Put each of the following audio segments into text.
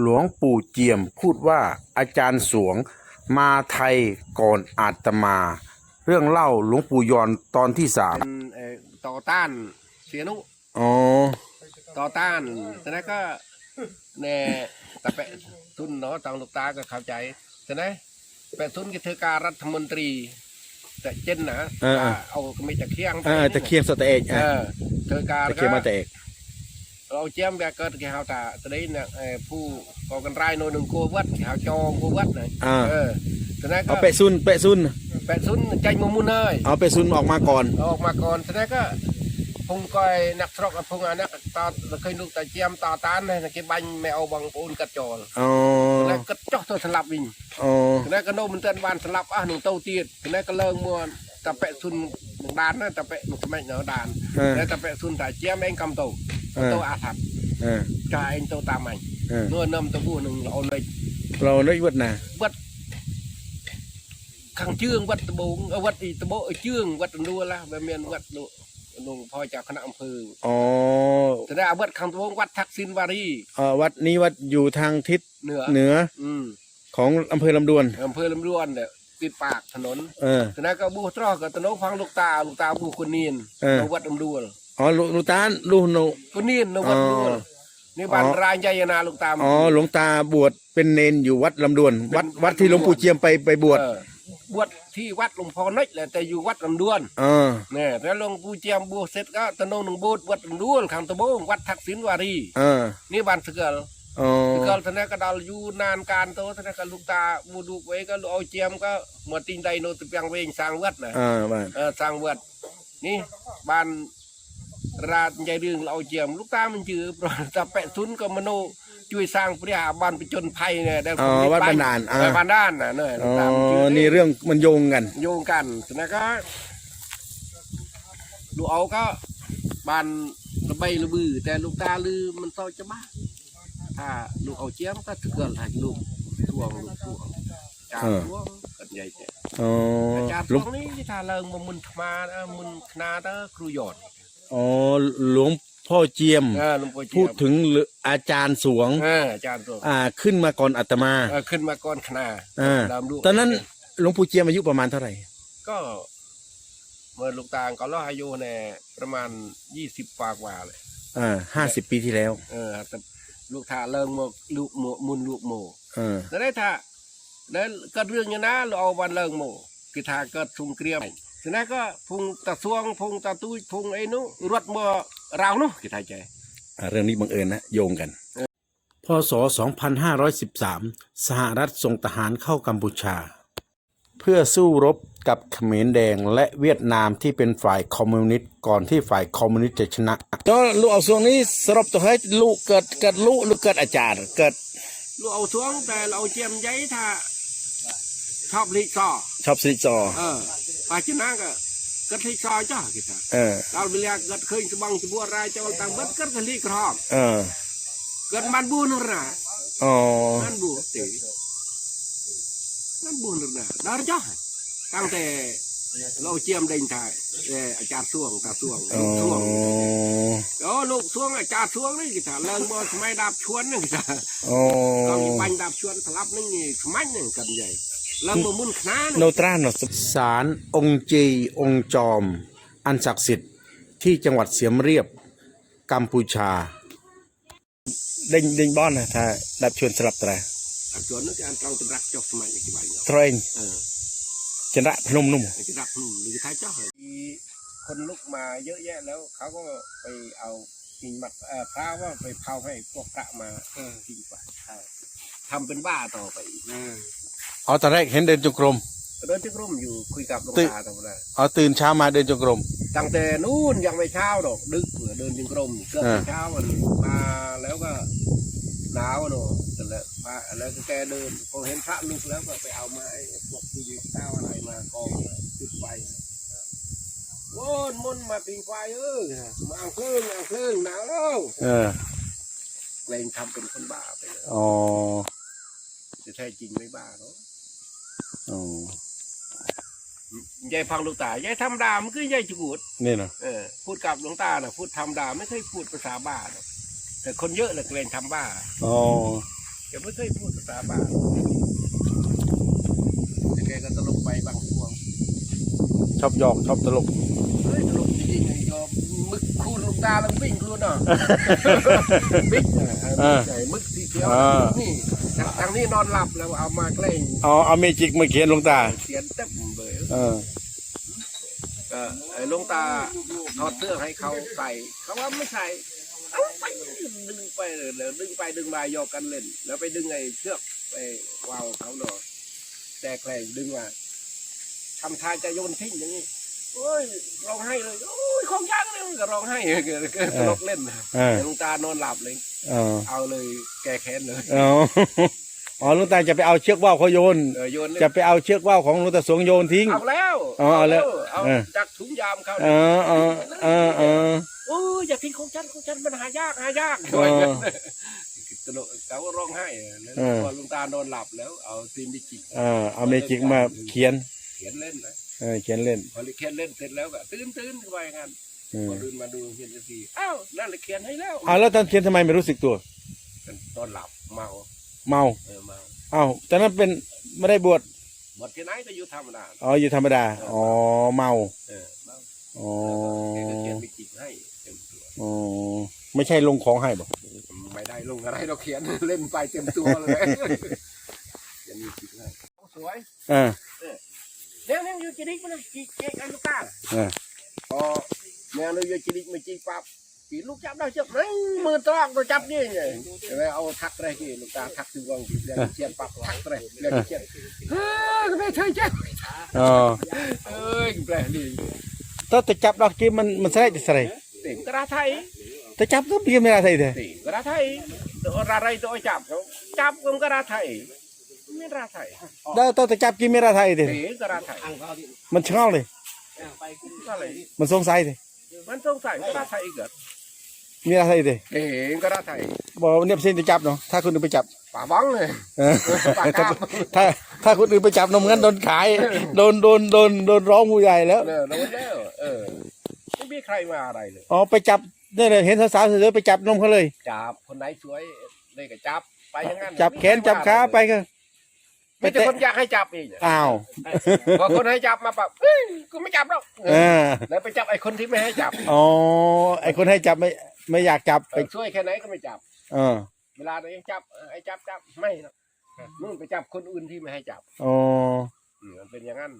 หลวงปู่เจียมพูดว่าอาจารย์สวงมาไทยก่อนอาตมา เรื่องเล่าหลวงปู่ยอนตอนที่สามเป็นเอ่อต่อต้านเสียนุอ๋อต่อต้านฉะนั้นก็แน่แต่แปะทุนเนาะทางลูกตาก็เข้าใจฉะนั้นแปะทุนกิจการรัฐมนตรี แต่เจนนะว่าเอาไม่จะเคียงเออตะเคียนสเตเอกเออะอเธอการตะเคียนมาก็แต่เอก เราเจียมแบบเกิดกี่เฮาตาตอนนี้เนี่ยเอ่อผู้ก่อกันร้ายโนหนึ่งโกวัดเฮาจองโกวัดเลยอ่าเออฉะนั้นก็เอาเปะซุนเปะซุนแปะทุนใจมุมมุนเลยเอาเปะซุนออกมาก่อนออกมาก่อนฉะนั้นก็พงก้อยนักสรกกับพงอันนักตอนเคยลูกตาเจียมตาตานเลยนะเก็บบังไม่เอาบังปูนกัดจอลอ๋อแล้วก็จ่อตัวสลับวิ่งอ๋อแล้วก็โน้มมันเตือนวานสลับอะหนึ่งเต้าตีดแล้วก็เลิงมวนตะเปะทุนหนึ่งดานนะตะเปะหนึ่งสมัยเนาะดานเออแล้วตะเปะทุนตาเจียมเองกำโตเออโตอาถับเออจ่ายเองโตตามใหม่เออเนื้อนำตะบูหนึ่งเอาเลยเราได้วั ดนะวัดขังเชื่องวัดตะบงเอาวัดอีตะโบเออเชื่องวัดตะนัวละแบบเมียนวัดนูนงพ่อจากคณะอำเภออ๋อจะได้เอาวัดขังตะบงวัดทักษิณวารีเอ่อวัดนี้วัดอยู่ทางทิศเหนือเหนืออืมของอำเภอลำดวนอำเภอลำดวนเนี่ยติดปากถนนเออฉะนั้นก็บูตรอกกับตะโนฟังลูกตาลูกตาบูคนนีนเออนวัดลำดวน อ๋อหลวงหลวงตาลูกหนูคนนีนนวัดลำดวนอ๋อนี่บ้านอ๋อรายใหญ่นาลูกตาอ๋อหลวงตาบวชเป็นเนนอยู่วัดลำดวน วัดเป็นวัดที่หลวงปู่เจียมไปไปบวชเออบวชที่วัดหลวงพ่อนิดแหละแต่อยู่วัดลำดวนเออเนี่ยแล้วหลวงปู่เจียมบวชเสร็จก็ตะโนหนึ่งบวชวัดลำดวนขังตะโบงวัดทักษิณวารี เออนี่บ้านสเกลอ๋อสเกลท่านนก็ดาลอยู่นานการโตท่านนก็ลูกตาบูดูไว้ก็เอาเจียมก็หมดติงใดโนตะเปียงเวงสร้างวัดนะอ่าบ้านเออสร้างวัดนี่บ้าน ราชใหญ่เรื่องเราเจียมลูกตามันจือเพราะแต่แปะทุนก็มโนช่วยสร้างปริหาบ้านไปจนภัยเนี่ยได้อ๋อวัดบันดาลอ่าเออบ้านด้านน่ะเนี่ยลูอ๋กอตามันจือนี่เรื่องมันโยงกัน โยงกันนะก็ลูกเอาก็บ้านระใบระบือ แต่ลูกตาลือมันเศร้าจะบ้าถ้าลูกเอาเจียมก็ถือเกินให้ลูกทวงลูกทวงจานเออทวงกันใหญ่เจ้อ๋อจานหทลววงงนี่ถ้าเลิงมามุนขมาเออมุนคณาเตอครูหยอด อ๋อหลวงพ่อเจียมเออหลุงปู่เจียมพูดถึงอาจารย์สวงเอออาจารย์ทวงอ่าขึ้นมาก่อนอาตมาเออขึ้นมาก่อนคณาอ่าดามลูกตอนนั้นหลวงปู่เจียมอายุประมาณเท่าไหร่ ก็เมื่อลูกตาลก็ล่ออายุเนี่ยประมาณยี่สิบกว่ากว่าเลยอ่าห้าสิบปีที่แล้ว เออแต่ลูกทาเลิงโมลูกโมมุนลูกโมเออ แล้วได้ท่าแล้วก็เรื่องอย่างนั้นเราเอาวันเลิงโมคือทาเกิดทุงเกรียม ฉะนั้นก็พุงตะสวงพุงตะตุ้ยพุงไอ้นู้รถเมื่อเราเนาะคือทายใจอ่าเรื่องนี้บังเอิญนะโยงกัน พศ 2513 สหรัฐส่งทหารเข้ากัมพูชา เพื่อสู้รบกับเขมรแดงและเวียดนามที่เป็นฝ่ายคอมมิวนิสต์ก่อนที่ฝ่ายคอมมิวนิสต์จะชนะก็ลูกเอาส่วนนี้สรุปตัวให้ลูกเกิดเกิดลูกหรือเกิดอาจารย์เกิดลูกเอาสวงแต่เราเอาเจียมใยท่า ชอบลิซอชอบสิริจอ เออปาชนะก็ก็ลิซอจ้าคือทาเออเราเวลาเกิดเคยสบังสบัวรายเจ้าต่างเบิดเกิดกะลีกรอบเออเกิดมันบูนหระอ๋อมันบูตีมันบูนหระดารจ้าตั้งแต่เราเจียมเด้งทายเอออาจารย์สวงตาสวงอ๋อสวงโอ้ลูกสวงอาจารย์สวงนี่กี่ท่าเลิงบ่สมัยดาบชวนนี่กี่ท่าอ๋อเรามีบันดาบชวนสลับนี่สมัยนี่กันให ญ่เลิงบ่มุนขนาโนตราโนสารองค์จีองค์จอม อันศักดิ์สิทธิ์ที่จังหวัดเสียมเรียบกัมพูชาเด้งเด้งบ้อนนะถ้าดับชวนสลับตราดาบชวนนี่การตรองจะรักจอกสมัยนี่กี่ใบเนาะเทรนเออชนะพนมนุ่มจะรับอืมหรือใครเจ้ามีคนลุกมาเยอะแยะแล้วเขาก็ไปเอากิ่งมัดเอ่อพระว่าไปเผาให้พวกพระมาทิ้งไปใช่ทำเป็นบ้าต่อไป อีกอ๋อตอนแรกเห็นเดินจงกรม เดินที่ร่มอยู่คุยกับหลวงตึกตาตรงนั้นอ๋อตื่นเช้ามาเดินจงกรม ตั้งแต่นู้นยังไม่เช้าดอก ดึกเดินจงกรมเกือบอ่าเช้ามันมาแล้วก็หนาวเนอะแต่ละมาแล้วก็แกเดินพอเห็นพระลุกแล้วก็ไปเอาไม้พวกที่ยืนเต้าอะไรมากองจุดไฟโว้นมนต์มาปีไฟเออมาเอาเครื่องเอาเครื่องหนาวแล้วเออเกรงทำเป็นคนบ้าไปเลยอ๋อจะแท้จริงไม่บ้าเนาะ อ๋อยายฟังหลูกตายายทำดามันคือยายจูดนี่เนาะเออพูดกับหลวงตาน่ะ พูดทำดาไม่เคยพูดภาษาบ้าหรอกแต่คนเยอะเลยเกรงทำบ้าอ๋อแกไม่เคยพูดภาษาบ้านแต่แกก็ตลกไปบางช่วงชอบหยอกชอบตลกเฮ้ยตลกจริงๆไอ้ยอมมึกคูณลูกตาลังวิ่งคูณอะบิ๊กอะอ่าใหญ่มึกสีเขียวอ่านี่ ทางทางนี้นอนหลับแล้วเอามาแกล้งเอาเอาเมจิกมาเขียนหลวงตา เขียนเต็มเลยเออก็ไอ้หลวงตาถอดเสื้อให้เขาใส่เขาว่าไม่ใส่เอาไปดึงไปเลยเดี๋ยวดึงไปดึงมาโยกกันเล่น แล้วไปดึงไอ้เชือกไปวาวเขาหน่อยแต่แกล้งดึงมาทำท่าจะโยนทิ้งอย่างนี้ โอ้ยร้องไห้เลยโอ้ยของยากเลยมันก็ร้องไห้ก็ก็ตลกเล่นนะเออ หลวงตานอนหลับเลยเออเอาเลยแก้แค้นเลยเอาอ๋อหลวงตาจะไปเอาเชือกว่าวเขาโยน เออโยนเล่นจะไปเอาเชือกว่าวของหลวงตาสวงโยนทิ้ง เอาแล้วอ๋อเอาแล้วเอาเออ จากถุงยามเขาเออเออเออเออ โอ้ยอย่าทิ้งของฉันของฉันมันหายากหายากเออตลกเขาก็ร้องไห้แล้วเออ พอลุงตานอนหลับแล้ว เอาซีนดิจิเออเอาเมจิกมาเขียนเขียนเล่นนะ เออเขียนเล่นพอเขียนเล่นเสร็จแล้วก็ตื่นตื่นขึ้นไปงั้นอืพมอตื่นมาดูเขียนสีอ้าวนั่นเลยเขียนให้แล้วอ้าวแล้วตอนเขียนทำไมไม่รู้สึกตัว ตอนหลับเมาเมาเออเมาอ้าวตอนนั้นเป็นไม่ได้บวชหมดที่ไหนก็อยู่ธรรมดาอ๋ออยู่ธรรมดาอ๋อเมาเออเมาอ๋อแกก็เขียนดิจิให้เต็มตัวอ๋อไม่ใช่ลงของให้บอกไม่ได้ลงอะไรเราเขียนเล่นไปเต็มตัวเลยเขียนดิจิให้โอ้สวยเออเดี๋ยวนี่อยู่จีนิกมันจีเจ๊กันลูกตาเออพอแมวเลยอยู่จีนิกมา จีปั๊บจีลูกจับได้จับนั่งมือตรอกเราจับนี่ไงแล้วเอาทักอะไรกี่ลูกตาทักถึงวงจีเรียกเชียนปั๊บทักอะไรเรียกเชียนเฮ้ยไม่ใช่จ้ะอ๋อเอ้ยแปลกดีถ้าจะจับดอกกี้มันมันใส่จะใส่เต็มกระไทยจะจับก็ เพียงไม่ได้ใส่เลยเต็มกระไทยตัวอะไรตัวจับเขาจับก็กระไทยไม่กระไทยแล้วต้องจะจับกินไม่ได้ไทยเลยเต็มกระไทยมันเช่าเลยอะไรมันสงสัยเลยมันสงสัยกระไทยเกิดมีอะไรเลยเต็มกระไทยบอกว่าเนี่ยเส้นจะจับเนาะถ้าคนอื่นไปจับป่าบ้องเลยเออปากถ้ากาถ้าถ้าคนอื่นไปจับนมงั้นโดนขายโดนโดนโดนโดนร้องผู้ใหญ่แล้วเนอะแล้วแล้วเออไม่มีใครมาอะไรเลยอ๋อไปจับนี่เลยเห็นสาวๆเสร็จไปจับนมเขาเลยจับคนไหนสวยเลยก็จับไปอย่างนั้นจับแขนจับขาไปก็ไม่แต่คนอยากให้จับอีกอ้าวพอคนให้จับมาปั๊บเฮ้ยกูไม่จับหรอกเออแล้วไปจับไอ้คนที่ไม่ให้จับอ๋อไอคนให้จับไม่ไม่อยากจับเอไปอช่วยแค่ไหนก็ไม่จับ เออ เวลาไหนจับเออไอ้จับจับไม่หรอกนู่นไปจับคนอื่นที่ไม่ให้จับอ๋ออืมมันเป็นอย่างนั้น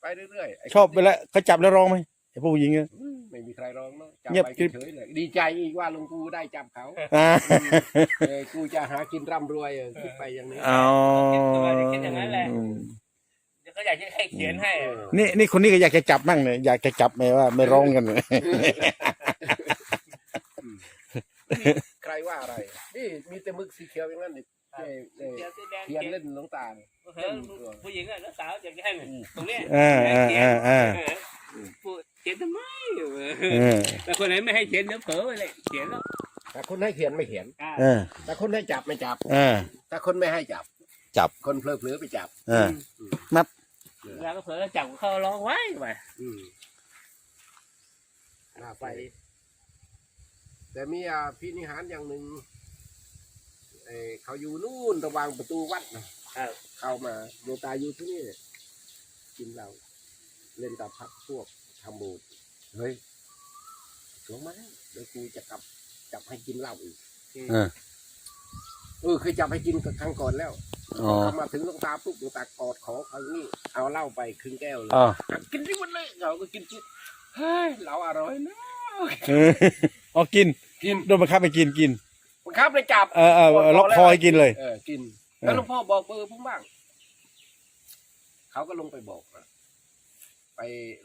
ไปเรื่อยๆไชอบไปแล้วเขาจับแล้วร้องไหมไอผู้หญิงอะอืมไม่มีใครร้องเนาะจับเงียบไปกริบ เฉยๆเลยดีใจอีกว่าหลุงกูได้จับเขาอ่าเออกูจะหากินร่ำรวยเออคิดไปอย่างนี้อ๋อคิดอย่างนั้นแหละ อืมก็อยากจะให้เขียนให้เออนี่นี่คนนี้ก็อยากจะจับมั่งเลยอยากจะจับไหมว่าไม่ร้องกันเลยใครว่าอะไร นี่มีแต่มึกสีเขียวอย่างนั้นนี่เอ่อเอ่อเขียนสีแดงเขียนเล่นหลวงตาเนี่ย เออผู้หญิงอะแล้วสาวอยากจะให้ตรงเนี้ยอ่าอ่าอ่าอ่าพูดเขียนทำไม เออ แต่คนไหนไม่ให้เขียนเดี๋ยวเผลอไปเลยเขียนแล้วแต่คนให้เขียนไม่เขียนเออ แต่คนให้จับไม่จับ เออ แต่คนไม่ให้จับ จับ คนเพลอเพลอๆไปจับ เออแล้วก็เผลอจับเขาร้องไว้ไปอืมน่าไป แต่มีอ่าพินิหารอย่างหนึ่งเอ่อเขาอยู่นู่นระหวางประตูวัดนะเข้ามาโยตาอยู่ที่นี่กินเหล้าเล่นกับพักพวกทำบูดเฮ้ย ลงมาแล้วเดี๋ยวกูจะกลับจับให้กินเหล้าอีกเออ เออเคยจับให้กินกับครั้งก่อนแล้วอ๋อเขามาถึงหลวงตาปุ๊บหลวงตากอดขอเขาอย่างนี้เอาเหล้าไปครึ่งแก้วเลยอ๋อกินที่มันเลยเราก็กินกินเฮ้ยเราอร่อยนะเอออ๋อกิน กินโดนบังคับไปกินกินบังคับเลยจับเออเออล็อกคอให้กินเลย เออกินเออแล้วหลวงพ่อบอกเบอร์ผมบ้างเขาก็ลงไปบอกนะ ไป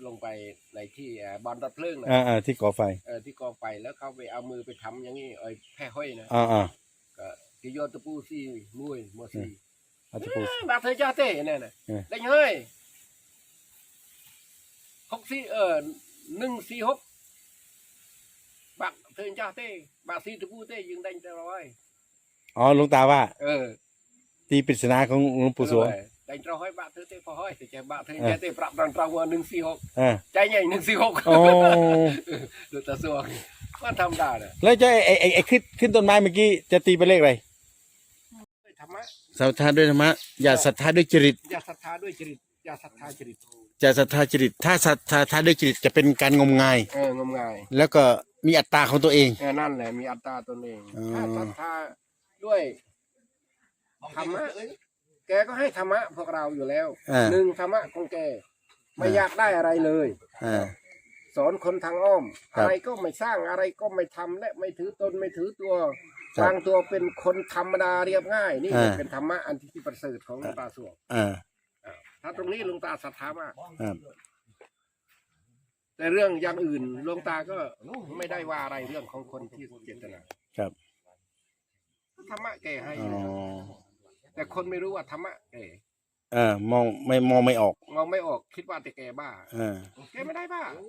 ลงไปในที่เอ่อบอลรถเพลิงนะอ่าอ่าที่ก่อไฟเออที่กองไฟแล้วเขาไปเอามือไปทำอย่างนี้เอ้ยแพ้ห้อยนะอ่าอ่าก็กิโยตะปูซี่มุ้ยมัวซี่อาจจะพูดบาเธอจ้าเต้เนี่ยนะเออได้เฮ้ยหกสี่เออหนึ่งสี่หกบักเธอจ้าเต้บาซี่ตะปูเต้ยิงได้จะร้อยอ๋อหลวงตาว่าเออตีปริศนาของหลวงปู่สวงได้จะร้อยบาเธอเต้พอ ห้อยแต่ใจบาเธอเออจ้าเต้ปรับรันตราวัวหนึ่งสี่หกเออใจใหญ่หนึ่งสี่หกโอ้ดูตาสวงมันทำได้เนี่ยแล้วจะไอ้ไอ้ไอ้ขึ้นขึ้นต้นไม้เมื่อกี้จะตีเป็นเลขอะไรไม่ทธรรมะศรัทธาด้วยธรรมะอย่าศรัทธาด้วยจริตอย่าศรัทธาด้วยจริตอย่าศรัทธาจริตจะศรัทธาจริต ถ้าศรัทธาศรัทธาด้วยจริตจะเป็นการงมงายเอองมงายแล้วก็มีอัตตาของตัวเองเออนั่นแหละมีอัตตาตนเองอ๋อถ้าศรัทธาด้วยธรรมะ แกก็ให้ธรรมะพวกเราอยู่แล้วอ่า หนึ่งธรรมะของแกไม่อยากได้อะไรเลย อ่า สอนคนทางอ้อม ครับอะไรก็ไม่สร้างอะไรก็ไม่ทำและไม่ถือตนไม่ถือตัวครับวางตัวเป็นคนธรรมดาเรียบง่าย นี่อ่า เป็นธรรมะอันที่ประเสริฐของหลวงตาสวงอ่าถ้าตรงนี้หลวงตาศรัทธามากครับแต่เรื่องอย่างอื่นหลวงตาก็ไม่ได้ว่าอะไรเรื่องของคนที่เจตนาครับธรรมะแกให้อ๋อ แต่คนไม่รู้ว่าธรรมะแกเออมองไม่มองไม่ออกมองไม่ออกคิดว่าแต่แกบ้าเออแกไม่ได้บ้าเอ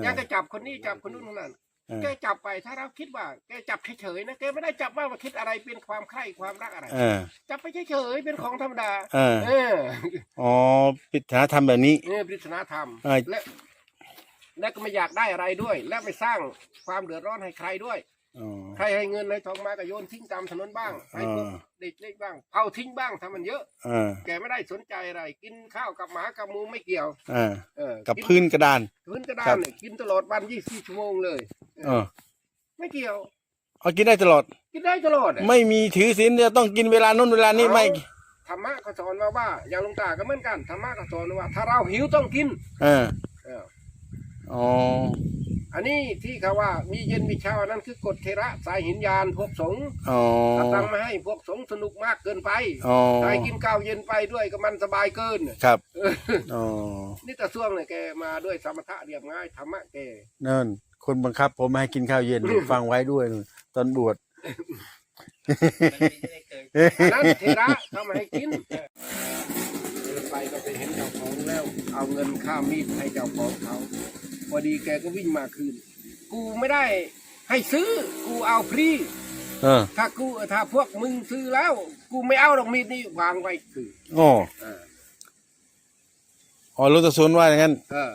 อ อยากจะจับคนนี้จับคนนู้นคนนั้นเออ แกจับไปถ้าเราคิดว่าแกจับเฉยๆนะแกไม่ได้จับว่ามาคิดอะไรเป็นความใคร่ความรักอะไร เออ จับไปเฉยๆเป็นของธรรมดา เออ เอออ๋อปิดฐานธรรมแบบนี้เนี่ยปริศนาธรรมเออ และและก็ไม่อยากได้อะไรด้วย และไม่สร้างความเดือดร้อนให้ใครด้วย อ๋อ ใครให้เงินให้ทองมาก็โยนทิ้งตามถนนบ้างให้พวกอ่า เด็กเล็กบ้างเผาทิ้งบ้างถ้ามันเยอะเออแกไม่ได้สนใจอะไร กินข้าวกับหมากับหมูไม่เกี่ยวเออเออกับกิพื้นกระดาน พื้นกระครัดานบ เนี่ยกินตลอดวัน24ชั่วโมงเลย เออไม่เกี่ยว เอากินได้ตลอด กินได้ตลอดอะไม่มีถือศีลจะต้องกินเวลานู้นเวลานี้ไม่ธรรมะก็สอนมาว่าอย่างหลวงตาก็เหมือนกันธรรมะก็สอนว่า ถ้าเราหิวต้องกินเออเอออ๋อ อันนี้ที่เขาว่ามีเย็นมีเช้าอันนั้นคือกฎเทระสายหินยานพวกสงฆ์อ๋อถ้าตั้งมาให้พวกสงฆ์สนุกมากเกินไปอ๋อใครกินข้าวเย็นไปด้วยก็มันสบายเกิน ครับเอออ๋อนี่แต่ช่วงเนี่ยแกมาด้วยสมถะเรียบง่ายธรรมะแกนั่นคนบังคับ ผมไม่ให้กินข้าวเย็นฟังไว้ด้วยนู่นตอนบวชอันนั้นเทระเขาไม่ให้กินเดินไปก็ไปเห็นเจ้าของแล้ว เอาเงินค่ามีดให้เจ้าของเขา พอดีแกก็วิ่งมาคืน กูไม่ได้ให้ซื้อ กูเอาฟรีเออถ้ากูถ้าพวกมึงซื้อแล้ว กูไม่เอาดอกมีดนี่วางไว้คืออ๋อเอออ๋อรู้ตะสวนว่าอย่างนั้นเออ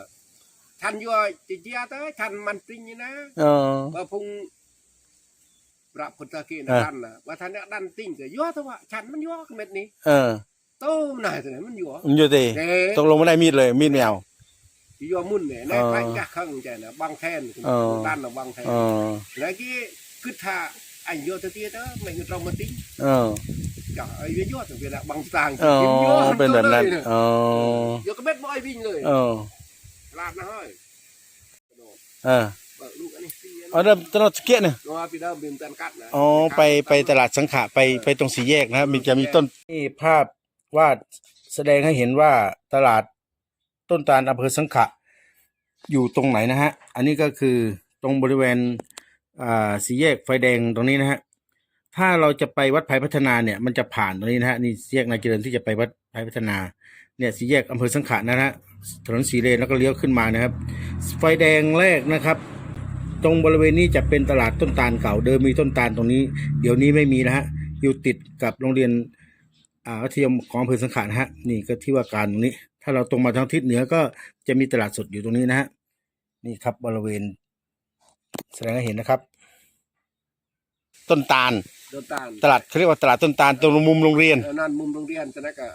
ฉันยัวจิเจียเต้ฉันมันปริงนี่นะอ๋อว่าพุงพระพุทธเกณฑ์เออดันนะว่าท่านเนี่ยดันติ้งก็ยัวแต่ว่าฉันมันยัวเม็ดนี้เออ โต้มหน่อยแต่ไหนมันยัวมันอยู่ตีเด้ ตกลงไม่ได้มีดเลยมีดไม่เอายัวมุ่นเนี่ยเอนะอใครจะข้างใจนะบางแทนเออดันนะบางแทนอ๋อแล้วกี้คือถ้าไอ้ยัวตะเตียเต้ไม่เงินเรามาติ้งเออจ้ะไอ้ยัวตะเตียละบางต่างอ๋อกินยัวเป็นแบบนั้นตัวเลยยอ๋อยัวก็เม็ดบ่อยวิ่งเลยเออลาดนะเฮ้ยกระโดดเออเปิดลูกอันนี้เสียอ๋อเริ่มตลอดเกี้ยเนี่ยนัวพี่เดิมบินกันกัดนะอ๋อไปไปตลาดสังขะไปไปตรงสี่แยกนะครับมีจะมีต้นนี่ภาพวาดแสดงให้เห็นว่าตลาด ต้นตาลอำเภอสังขะอยู่ตรงไหนนะฮะ อันนี้ก็คือตรงบริเวณสี่แยกไฟแดงตรงนี้นะฮะ ถ้าเราจะไปวัดไผ่พัฒนาเนี่ย มันจะผ่านตรงนี้นะฮะ นี่สี่แยกนายเจริญที่จะไปวัดไผ่พัฒนา เนี่ยสี่แยกอำเภอสังขะนะฮะ ถนนสีเลนแล้วก็เลี้ยวขึ้นมานะครับ ไฟแดงแรกนะครับ ตรงบริเวณนี้จะเป็นตลาดต้นตาลเก่า เดิมมีต้นตาลตรงนี้ เดี๋ยวนี้ไม่มีนะฮะ อยู่ติดกับโรงเรียนอ่าวัธยมของอำเภอสังขะนะฮะ นี่ก็ที่ว่าการตรงนี้ ถ้าเราตรงมาทางทิศเหนือก็จะมีตลาดสดอยู่ตรงนี้นะฮะนี่ครับบริเวณ แสดงให้เห็นนะครับ ต้นตาลโดนตาลตลาดเขาเรียกว่าตลาดต้นตาลตรงมุมโรงเรียนเออนั่นมุมโรงเรียนจะนั่นก็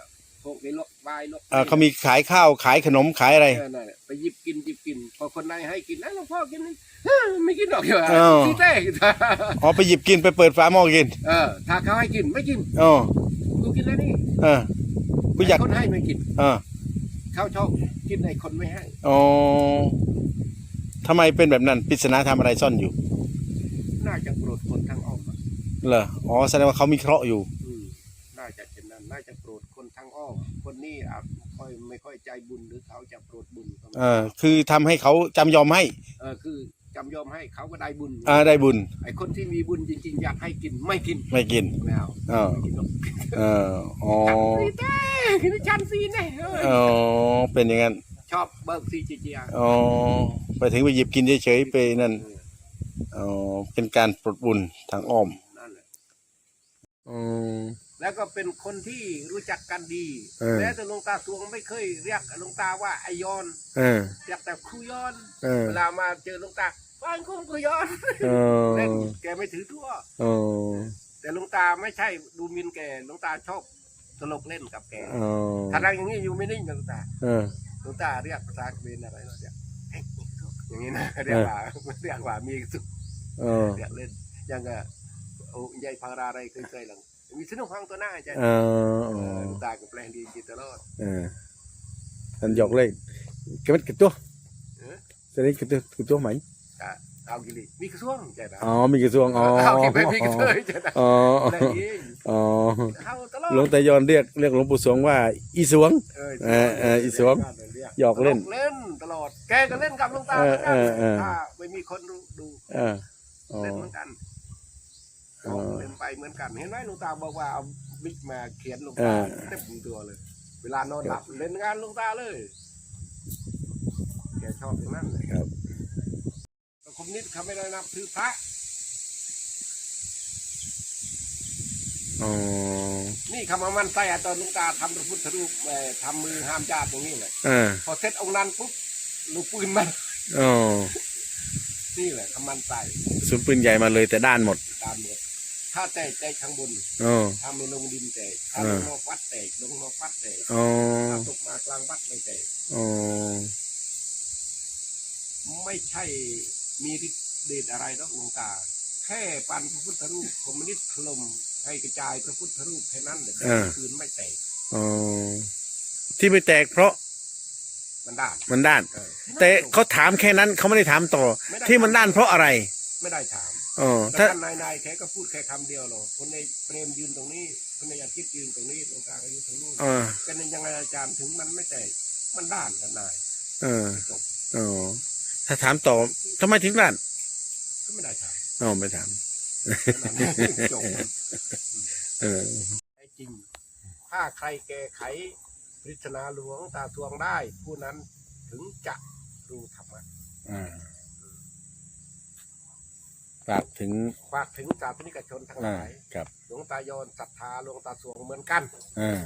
พวกนี้ลกบายลกเอ่อเขามีขายข้าวขายขนมขายอะไรเออนั่นแหละไปหยิบกินหยิบกิน พอคนในให้กินนะหลวงพ่อกินนี่เฮ้ยไม่กินดอกเดียวเออที่เต้อ๋อไปหยิบกินไปเปิดฝาหม้อกินเออถ้าเขาให้กินไม่กินอ๋อกูกินแล้วนี่เออกูอยากคนให้ไม่กินเออ เขาชอบกินไอ้คนไม่ให้ อ๋อทำไมเป็นแบบนั้นปริศนาทำอะไรซ่อนอยู่น่าจะโกรธคนทางอ้อมอะเหรออ๋อแสดงว่าเขามีเคราะห์อยู่ อืมน่าจะเป็นนั้น น่าจะโกรธคนทางอ้อมคนนี้อาจค่อยไม่ค่อยใจบุญหรือเขาจะโกรธบุญก็ไม่เออคือทำให้เขาจำยอมให้ เออคือจำยอม ให้เขาก็ได้บุญอ่าได้บุญ ไอ้คนที่มีบุญจริงๆอยากให้กินไม่กินไม่กินไม่เอาเออไม่กินหรอกเอออ๋อฉันซีเต้กินชันซีแน่เอ้ยอ๋อเป็นอย่างนั้นชอบเบิกซีจีจีอาอ๋อไปถึงไปหยิบกินเฉยๆไปนั่นอ๋อเป็นการปลดบุญทางอ้อมนั่นแหละอืมแล้วก็เป็นคนที่รู้จักกันดีเออ แม้แต่หลวงตาสวงไม่เคยเรียกหลวงตาว่าไอยอนเออ เรียกแต่ครูยอน เออ เวลามาเจอหลวงตา ว่านคุ้มครูยอนเออเล่นแกไม่ถือทั่ว เออแแต่หลวงตาไม่ใช่ดูหมินแกหลวงตาชอบตลกเล่นกับแกอ๋อถ้านั่งอย่างนี้อยู่ไม่นิ่งนะหลวงตาเออ หลวงตาเรียกภาษาเขมรอะไรเนาะเนี่ยเฮ้ยอย่างนี้นะเรียกว่าเรียกว่ามีสุขเออ เรียกเล่นยังก็โอ้ยายพาราอะไรเคยเคยหลังมีสนุกฟังตัวหน้าใจเออเอเอออหลวงตากับแปลงดีจิตตลอด เออท่านหยอกเล่นกระเม็ดกระตัวเออ จะได้กระตัวกระตัวไหม อะเอากิริมีกระทรวงใจนะอ๋อมีกระทรวงอ๋อเอากิไม่มีกระเทยใจนะอ๋อแปลงดีอ๋อเอาตลอดหลวงตายอนเรียกเรียกหลวงปู่สวงว่า อีสวงเออเออเอออีสวงหยอกเล่นเล่นตลอดแกก็เล่นกับหลวงตาเออหมืนกันเออเออถ้าไม่มีคนดูดูเอออ๋อเล่นเหมือนกันอ๋อเล่นไปเหมือนกันเห็นไหมหลวงตาบอกว่าเอาบิ๊กมาเขียนหลวงเอตาอเต็มตัวเลย เวลานอนหลับเล่นงานหลวงตาเลยแกชอบอย่างนั้นเลยครับแต่ค มนิดเขาไม่ได้นับถือพระอ๋อนี่คำว่ามันใส่อะตอนหลวงตาทำพระพุทธรูปเอ่อทำมือห้ามญาติอย่างนี้เลยเออพอเสร็จองค์นั้นปุ๊บลูกปืนมันอ๋อนี่แหละคำมันใส่สุนปืนใหญ่มาเลยแต่ด้านหมดตามหมดถ้าแตกแตกข้างบนอ๋อถ้าไม่ลงดินแตกถ้าเอลองนอกวัดแตกลงนอกวัดแตกอ๋อ ถ้าตกมากลางวัดไม่แตก อ๋อ ไม่ใช่ มีฤทธิ์เดชอะไรหรอกหลวงตา แค่ปันพระพุทธรูปคอมมิวนิสต์ถล่มให้กระจายพระพุทธรูปแค่นั้นเลยคืนไม่แตกอ๋อที่ไม่แตกเพราะมันด้านมันด้าน เออ แต่เขาถามแค่นั้นเขาไม่ได้ถามต่อไได้ ที่มันด้านเพราะอะไรไม่ได้ถามอ๋อแต่ถ้า ท่านนายนายแค่ก็พูดแค่คำเดียวหรอกคนในเปรมยืนตรงนี้คนในอาทิตย์ยืนตรงนี้ตรงกลางอายุตรงนู้นอ่ากันยังไงอาจารย์ถึงมันไม่แตกมันด้านกันนายเออจบ อ๋อ ถ้าถามต่อทำไมถึงด้านก็ไม่ได้ถามอ๋อไม่ถามแค่นั้นจบเออไอ้จริง ถ้าใครแก้ไขปริศนาหลวงตาทวงได้ ผู้นั้นถึงจะรู้ธรรมะอ่าฝากถึงฝากถึงสาธนิกชนทั้งหอ่าลาย ครับ หลวงตายอนศรัทธาหลวงตาสวงเหมือนกัน อ่า